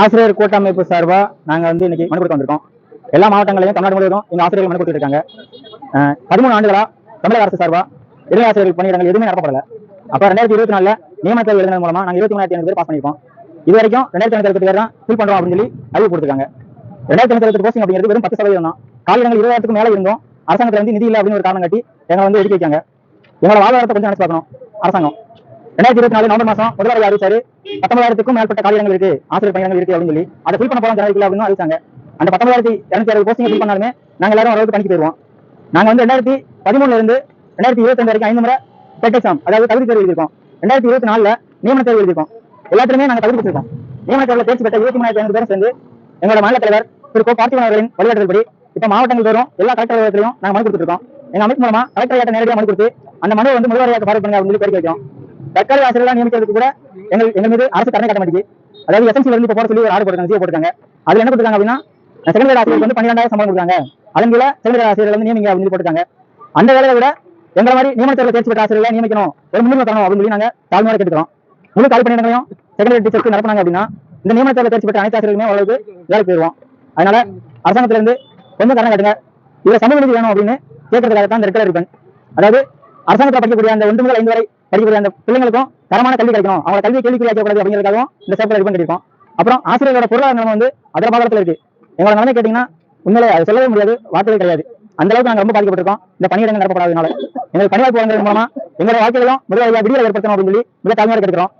ஆசிரியர் கூட்டமைப்பு சார்பா நாங்க வந்து இன்னைக்கு மனு கொடுக்க வந்திருக்கோம். எல்லா மாவட்டங்களையும் தமிழ்நாடு முழுவதும் எங்க ஆசிரியர்கள் மனு கொடுத்துட்டு இருக்காங்க பதிமூணு ஆண்டுகளா தமிழக அரசு சார்பா இளைய ஆசிரியர்கள் பணியிடங்கள் எதுவுமே நடப்படல அப்ப ரெண்டாயிரத்தி இருபத்தி நாலுல நியமன தேர்வு மூலமா நாங்க இருபத்தி மூணாயிரத்தி ஐநூறு பேர் பாஸ் பண்ணிருக்கோம் இது வரைக்கும் ரெண்டாயிரத்தி ஐநூத்தி பேர் தான் ஃபில் பண்றோம் அப்படின்னு சொல்லி அறிவு கொடுத்துருக்காங்க. ரெண்டாயிரத்தி ஐநூத்தி போஸ்டிங் அப்படிங்கிறது வெறும் பத்து சதவீதம் தான். காலிடங்கள் இருபதாயிரத்துக்கு மேல இருந்தோம் அரசாங்கத்துல வந்து நிதி இல்லை அப்படின்னு ஒரு காரணம் காட்டி எங்களை வந்து ஒதுக்கி வைக்காங்க. எங்களோட வாழ்வாதாரத்தை கொஞ்சம் நினைச்சு பார்க்கணும். அரசாங்கம். ரெண்டாயிரத்தி இருபத்தி நாலு நவம்பர் மாசம் முதல்வர் அறிவிச்சாரு. பத்தொன்பதாயிரத்துக்கும் மேற்பட்ட காலிடங்கள் இருக்கு ஆசிரியர் பணியிடங்கள் இருக்கு அப்படின்னு சொல்லி. அதை ஃபில் பண்ண போறோம் ஜனவரிக்குள்ள அப்படின்னு அறிவிச்சாங்க. அந்த பத்தொன்பதாயிரத்தி இரநூத்தி அறுபது போஸ்டிங் ஃபில் பண்ணாலுமே நாங்க எல்லாரும் அளவுக்கு பணிக்கு போயிருவோம். நாங்க வந்து ரெண்டாயிரத்தி பதிமூணுல இருந்து ரெண்டாயிரத்தி இருபத்தி வரைக்கும் ஐந்து முறை டெட் எக்ஸாம் அதாவது தகுதி தேர்வு எழுதிருக்கோம் ரெண்டாயிரத்தி இருபத்தி நாலுல நியமன தேர்வு எழுதிருக்கோம் எல்லாத்துலயுமே நாங்க தகுதி பெற்றிருக்கோம். நியமன தேர்வுல தேர்ச்சி பெற்ற இருபத்தி மூணாயிரத்தி ஐநூறு பேரும் சேர்ந்து எங்களோட மாநில தலைவர் திரு கோ பார்த்திபன் அவர்களின் வழிகாட்டுதல்படி இப்ப மாவட்டங்கள் தோறும் எல்லா கலெக்டர் அலுவலகத்திலையும் நாங்க மனு கொடுத்துருக்கோம் எங்க அமைப்பு மூலமா கலெக்டர் ஐயாட்ட நேரடியாக மனு கொடுத்து அந்த மனுவை வந்து முதல்வரையாக ஃபார்வர்ட் பண்ணுங்க அப்படின்னு சொல்லி கோரிக்கை வைக்கிறோம். தற்காலிக ஆசிரியர்களாக நியமிக்கிறதுக்கு கூட எங்கள் எங்கள் மீது அரசு கருணை காட்ட மாட்டேங்குது. அதாவது எஸ்என்சி வந்து இப்போ போட சொல்லி ஒரு ஆர்டர் போட்டுருக்காங்க ஜியோ போட்டுருக்காங்க. அதுல என்ன கொடுத்தாங்க அப்படின்னா செகண்ட் கிரேட் ஆசிரியர் வந்து பன்னிரெண்டாயிரம் சம்பளம் கொடுத்தாங்க அதன் கீழ செகண்ட் கிரேட் ஆசிரியர்கள் வந்து நியமிங்க அப்படின்னு போட்டுருக்காங்க. அந்த வேலையை விட எங்களை மாதிரி நியமன தேர்வு தேர்ச்சி பெற்ற ஆசிரியர்களை நியமிக்கணும். ஒரு முன்னுரிமை தரணும் அப்படின்னு சொல்லி நாங்க தாழ்மையாக கேட்டுக்கிறோம். முழு காலி பணியிடங்களையும் செகண்ட் டீச்சர்ஸ்க்கு நடப்பினாங்க அப்படின்னா இந்த நியமன தேர்வு தேர்ச்சி பெற்ற அனைத்து ஆசிரியர்களுமே ஓரளவுக்கு வேலைக்கு போயிடுவோம். அதனால அரசாங்கத்துல இருந்து கொஞ்சம் கடன் கட்டுங்க. இதுல சமூக நீதி வேணும் அப்படின்னு கேட்கறதுக்காக தான் இந்த ரெட்டர் இருப்பேன் அதாவது அரசாங்கத்தில் படிக்கக்கூடிய அந்த ஒன்று முதல் ஐந்து வரை படிக்கக்கூடிய அந்த பிள்ளைங்களுக்கும் தரமான கல்வி கிடைக்கணும். அவங்க கல்வி கேள்விக்குள்ளாக்கக்கூடாது அப்படிங்கிறதுக்காகவும் இந்த சேப்பர் ரிப்பன் பண்ணிருக்கோம் அப்புறம் ஆசிரியர்களோட பொருளாதார நிலைமை வந்து அதர பாதத்தில் இருக்கு. எங்களோட நிலைமை கேட்டீங்கன்னா உண்மையிலே அது சொல்லவே முடியாது வார்த்தைகள் கிடையாது. அந்த அளவுக்கு நாங்க ரொம்ப பாதிக்கப்பட்டிருக்கோம். இந்த பணியிடங்கள் நடப்படாதனால எங்களுக்கு பணியாளர் வழங்குறது மூலமா எங்களோட வாழ்க்கையிலும் முதல்ல விடியலை ஏற்படுத்தணும் அப்படின்னு சொல்லி மிக தாழ்மையாக கேட்கிறோம்